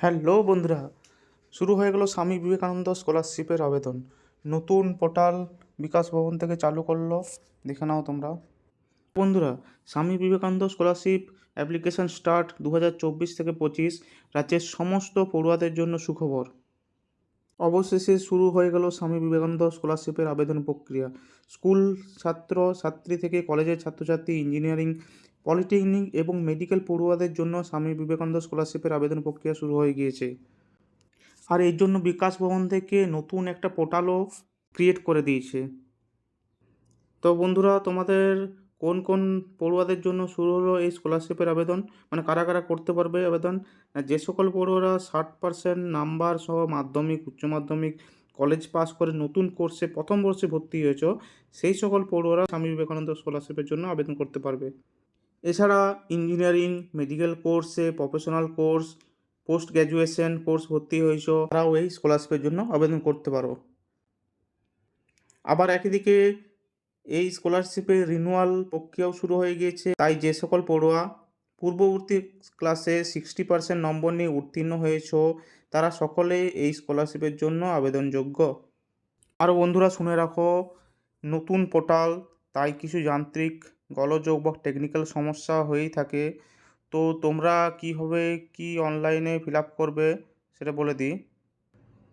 Hello বন্ধুরা, শুরু হয়ে গেল স্বামী বিবেকানন্দ স্কলারশিপের আবেদন। নতুন পোর্টাল বিকাশ ভবন থেকে চালু করল। দেখে নাও তোমরা। বন্ধুরা, Swami Vivekananda scholarship application start দু হাজার চব্বিশ থেকে পঁচিশ, রাজ্যের সমস্ত পড়ুয়াদের জন্য সুখবর। অবশেষে শুরু হয়ে গেল স্বামী বিবেকানন্দ স্কলারশিপের আবেদন প্রক্রিয়া। স্কুল ছাত্র, ছাত্রী থেকে কলেজের ছাত্রছাত্রী, ইঞ্জিনিয়ারিং পলিটেকনিক এবং মেডিকেল পড়ুয়াদের জন্য স্বামী বিবেকানন্দ স্কলারশিপের আবেদন প্রক্রিয়া শুরু হয়ে গিয়েছে। আর এর জন্য বিকাশ ভবন থেকে নতুন একটা পোর্টালও ক্রিয়েট করে দিয়েছে। তো বন্ধুরা, তোমাদের কোন কোন পড়ুয়াদের জন্য শুরু হলো এই স্কলারশিপের আবেদন? মানে কারা কারা করতে পারবে আবেদন? যে সকল পড়ুয়ারা ষাট পার্সেন্ট নাম্বার সহ মাধ্যমিক, উচ্চ মাধ্যমিক, কলেজ পাস করে নতুন কোর্সে প্রথম বর্ষে ভর্তি হয়েছ, সেই সকল পড়ুয়ারা স্বামী বিবেকানন্দ স্কলারশিপের জন্য আবেদন করতে পারবে। এছাড়া ইঞ্জিনিয়ারিং মেডিকেল কোর্সে professional course post graduation course ভর্তি হয়েছ। তারাও এই স্কলারশিপের জন্য আবেদন করতে পারো। আবার একদিকে এই স্কলারশিপের রিনুয়াল প্রক্রিয়াও শুরু হয়ে গিয়েছে। তাই যে সকল পড়ুয়া পূর্ববর্তী ক্লাসে সিক্সটি পার্সেন্ট নম্বর নিয়ে উত্তীর্ণ হয়েছ, তারা সকলে এই স্কলারশিপের জন্য আবেদনযোগ্য। আরও বন্ধুরা শুনে রাখো, নতুন পোর্টাল তাই কিছু যান্ত্রিক গোলযোগ বা টেকনিক্যাল সমস্যা হয়েই থাকে। তো তোমরা কীভাবে কি অনলাইনে ফিল আপ করবে সেটা বলে দিই।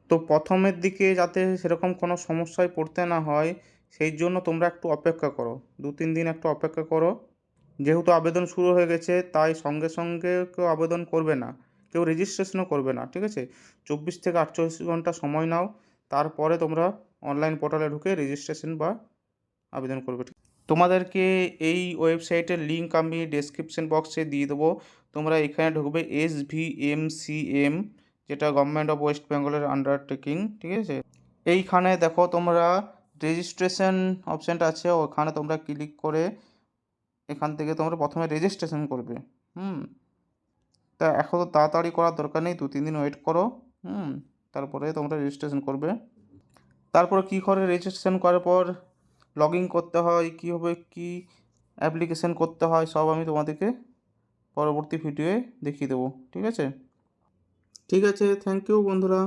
তো প্রথমের দিকে যাতে সেরকম কোনো সমস্যায় পড়তে না হয়, সেই জন্য তোমরা একটু অপেক্ষা করো। দু, তিন দিন একটু অপেক্ষা করো। যেহেতু আবেদন শুরু হয়ে গেছে, তাই সঙ্গে সঙ্গে কেউ আবেদন করবে না। কেউ রেজিস্ট্রেশনও করবে না, ঠিক আছে? চব্বিশ থেকে আটচল্লিশ ঘণ্টা সময় নাও। তারপরে তোমরা অনলাইন পোর্টালে ঢুকে রেজিস্ট্রেশন বা আবেদন করবে তোমাদেরকে এই ওয়েবসাইটের লিঙ্ক আমি ডেসক্রিপশন বক্সে দিয়ে দেবো। তোমরা এখানে ঢুকবে S V M C M যেটা গভর্নমেন্ট অফ ওয়েস্ট বেঙ্গলের আন্ডারটেকিং ঠিক আছে? এইখানে দেখো তোমরা রেজিস্ট্রেশন অপশানটা আছে, ওখানে তোমরা ক্লিক করে এখান থেকে তোমরা প্রথমে রেজিস্ট্রেশন করবে, হুম? তা এখন তো তাড়াতাড়ি করার দরকার নেই দু তিন দিন ওয়েট করো, হুম? তারপরে তোমরা রেজিস্ট্রেশন করবে। তারপরে কী করে রেজিস্ট্রেশন করার পর লগ ইন করতে হয়, কীভাবে কী অ্যাপ্লিকেশন করতে হয়, সব আমি তোমাদেরকে পরবর্তী ভিডিওয়ে দেখিয়ে দেবো, ঠিক আছে? ঠিক আছে থ্যাংক ইউ বন্ধুরা।